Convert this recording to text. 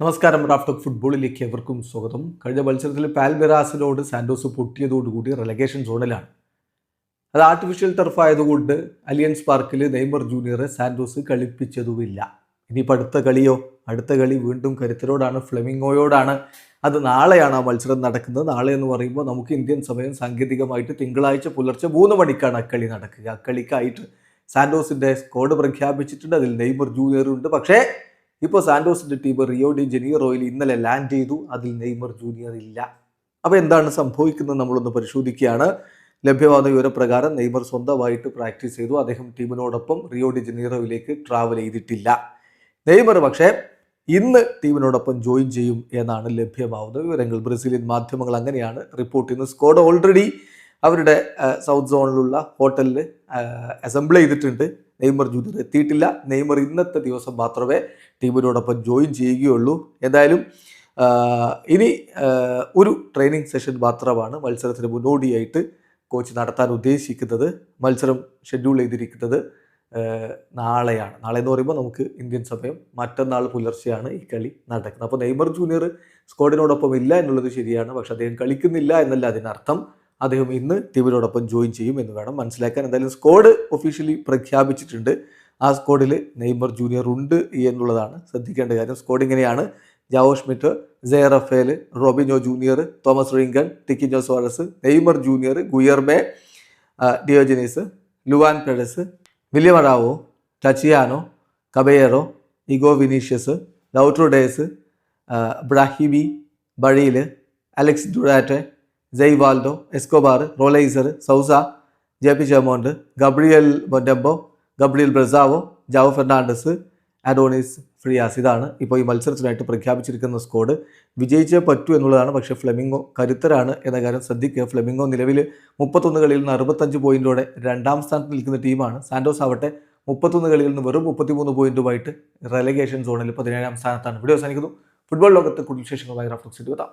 നമസ്കാരം റാഫ്റ്റോക്ക് ഫുട്ബോളിലേക്ക് എവർക്കും സ്വാഗതം. കഴിഞ്ഞ മത്സരത്തിൽ പാൽബെറാസിനോട് സാന്റോസ് പൊട്ടിയതോടുകൂടി റെലഗേഷൻ സോണിലാണ് അത് ആർട്ടിഫിഷ്യൽ ടർഫ് ആയതുകൊണ്ട് അലിയൻസ് പാർക്കിൽ നെയ്മർ ജൂനിയറെ സാന്റോസ് കളിപ്പിച്ചതുമില്ല. ഇനിയിപ്പോൾ അടുത്ത കളിയോ? അടുത്ത കളി വീണ്ടും കരുത്തരോടാണ് ഫ്ലെമിങ്ങോയോടാണ് അത് നാളെയാണ് ആ മത്സരം നടക്കുന്നത്. നാളെ എന്ന് പറയുമ്പോൾ നമുക്ക് ഇന്ത്യൻ സമയം സാങ്കേതികമായിട്ട് തിങ്കളാഴ്ച പുലർച്ചെ മൂന്ന് മണിക്കാണ് അക്കളി നടക്കുക. അക്കളിക്കായിട്ട് സാന്റോസിന്റെ സ്കോഡ് പ്രഖ്യാപിച്ചിട്ടുണ്ട്. അതിൽ നെയ്മർ ജൂനിയറുണ്ട് പക്ഷേ ഇപ്പോൾ സാന്റോസിന്റെ ടീം റിയോ ഡി ജനീറോയിൽ ഇന്നലെ ലാൻഡ് ചെയ്തു. അതിൽ നെയ്മർ ജൂനിയർ ഇല്ല. അപ്പോൾ എന്താണ് സംഭവിക്കുന്നത് നമ്മളൊന്ന് പരിശോധിക്കുകയാണ്. ലഭ്യമാകുന്ന വിവരപ്രകാരം നെയ്മർ സ്വന്തമായിട്ട് പ്രാക്ടീസ് ചെയ്തു. അദ്ദേഹം ടീമിനോടൊപ്പം റിയോ ഡി ജനീറോയിലേക്ക് ട്രാവൽ ചെയ്തിട്ടില്ല. നെയ്മർ പക്ഷേ ഇന്ന് ടീമിനോടൊപ്പം ജോയിൻ ചെയ്യും എന്നാണ് ലഭ്യമാവുന്ന വിവരങ്ങൾ. ബ്രസീലിയൻ മാധ്യമങ്ങൾ അങ്ങനെയാണ് റിപ്പോർട്ട് ചെയ്യുന്നത്. സ്കോഡ് ഓൾറെഡി അവരുടെ സൗത്ത് സോണിലുള്ള ഹോട്ടലിൽ അസംബിൾ ചെയ്തിട്ടുണ്ട്. നെയ്മർ ജൂനിയർ എത്തിയിട്ടില്ല. നെയ്മർ ഇന്നത്തെ ദിവസം മാത്രമേ ടീമിനോടൊപ്പം ജോയിൻ ചെയ്യുകയുള്ളൂ. എന്തായാലും ഇനി ഒരു ട്രെയിനിങ് സെഷൻ മാത്രമാണ് മത്സരത്തിന് മുന്നോടിയായിട്ട് കോച്ച് നടത്താൻ ഉദ്ദേശിക്കുന്നത്. മത്സരം ഷെഡ്യൂൾ ചെയ്തിരിക്കുന്നത് നാളെയാണ്. നാളെ എന്ന് പറയുമ്പോൾ നമുക്ക് ഇന്ത്യൻ സമയം മറ്റന്നാൾ പുലർച്ചെയാണ് ഈ കളി നടക്കുന്നത്. അപ്പോൾ നെയ്മർ ജൂനിയർ സ്ക്വാഡിനോടൊപ്പം ഇല്ല എന്നുള്ളത് ശരിയാണ്. പക്ഷെ അദ്ദേഹം കളിക്കുന്നില്ല എന്നല്ല അതിനർത്ഥം. അദ്ദേഹം ഇന്ന് ടീമിനോടൊപ്പം ജോയിൻ ചെയ്യും എന്ന് വേണം മനസ്സിലാക്കാൻ. എന്തായാലും സ്ക്വാഡ് ഒഫീഷ്യലി പ്രഖ്യാപിച്ചിട്ടുണ്ട്. ആ സ്ക്വാഡിൽ നെയ്മർ ജൂനിയർ ഉണ്ട് എന്നുള്ളതാണ് ശ്രദ്ധിക്കേണ്ട കാര്യം. സ്ക്വാഡ് ഇങ്ങനെയാണ്. Joao Schmidt J Rafael Robinho Junior Thomas Rincon Tiquinho Soares Neymar Junior Guerbe Diogenes Luan Peres William Arao Tchiano Caballero Igor Vinicius Lautrodes Brahibi Brazil Alex Duarte Jaivaldo Escobar Rolaiser Sousa J P Jemond Gabriel Mondambo Gabriel Brazao Joao Fernandes Adonis Frias. ഇതാണ് ഇപ്പോൾ ഈ മത്സരത്തിനായിട്ട് പ്രഖ്യാപിച്ചിരിക്കുന്ന squad വിജയിച്ചേ പറ്റൂ എന്നുള്ളതാണ് പക്ഷേ flamingo കരുത്തരാണ് എന്ന കാര്യം ശ്രദ്ധിക്കുക. Flamingo നിലവിൽ മുപ്പത്തൊന്ന് കളിയിൽ നിന്ന് അറുപത്തഞ്ച് പോയിന്റോടെ രണ്ടാം സ്ഥാനത്ത് നിൽക്കുന്ന ടീമാണ്. സാൻഡോസ് ആവട്ടെ മുപ്പത്തൊന്ന് കളിയിൽ നിന്ന് വെറും മുപ്പത്തിമൂന്ന് പോയിന്റുമായിട്ട് റെലഗേഷൻ സോണിൽ പതിനേഴാം സ്ഥാനത്താണ്. ഇവിടെ അവസാനിക്കുന്നു. ഫുട്ബോൾ ലോകത്തെ കൂടുതൽ വിശേഷങ്ങളുമായി റഫ്ലക്സ് എത്താം.